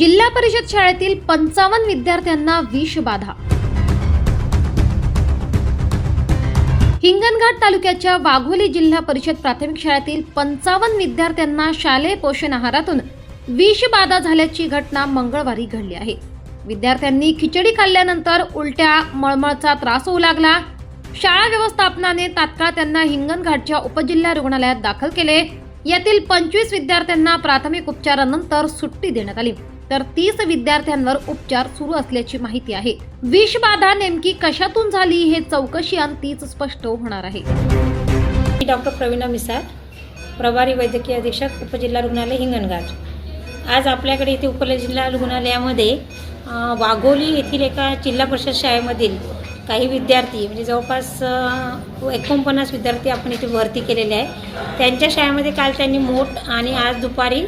जिल्हा परिषद शाळेतील पंचावन्न विद्यार्थ्यांना विषबाधा हिंगणघाट तालुक्याच्या वाघोली जिल्हा परिषद प्राथमिक शाळेतील पंचावन्न विद्यार्थ्यांना शालेय पोषण आहारातून विषबाधा झाल्याची घटना मंगळवारी घडली आहे. विद्यार्थ्यांनी खिचडी खाल्ल्यानंतर उलट्या मळमळचा त्रास होऊ लागला. शाळा व्यवस्थापनाने तात्काळ त्यांना हिंगणघाटच्या उपजिल्हा रुग्णालयात दाखल केले. यातील पंचवीस विद्यार्थ्यांना प्राथमिक उपचारानंतर सुट्टी देण्यात आली. तर तीस विद्यार्थ्यांवर उपचार सुरू असल्याची माहिती आहे. विषबाधा नेमकी कशातून झाली हे चौकशी अंतीच स्पष्ट होणार आहे. डॉक्टर प्रवीणा मिसाळ प्रभारी वैद्यकीय अधीक्षक उपजिल्हा रुग्णालय हिंगणघाट. आज आपल्याकडे इथे उपजिल्हा रुग्णालयामध्ये वाघोली येथील एका जिल्हा परिषद शाळेमधील काही विद्यार्थी म्हणजे जवळपास एकोणपन्नास विद्यार्थी आपण इथे भरती केलेले आहे त्यांच्या शाळेमध्ये काल त्यांनी मोठ आणि आज दुपारी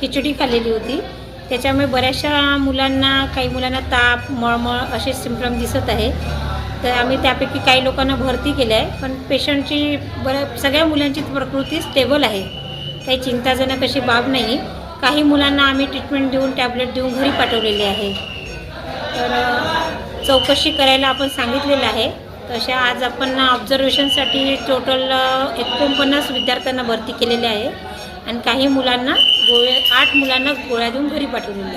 खिचडी खाल्लेली होती. त्याच्यामुळे बऱ्याचशा मुलांना काही मुलांना ताप मळमळ असे सिम्पटम दिसत आहे. तर आम्ही त्यापैकी काही लोकांना भरती केलं आहे. पण पेशंटची बऱ्या सगळ्या मुलांची प्रकृती स्टेबल आहे. काही चिंताजनक अशी बाब नाही. काही मुलांना आम्ही ट्रीटमेंट देऊन टॅबलेट देऊन घरी पाठवलेले आहे. तर चौकशी करायला आपण सांगितलेलं आहे. तशा आज आपण ऑब्झर्वेशनसाठी टोटल एकोणपन्नास विद्यार्थ्यांना भरती केलेले आहे. आणि काही मुलांना गोळ्या आठ मुलांना गोळ्या देऊन घरी पाठवलेले आहे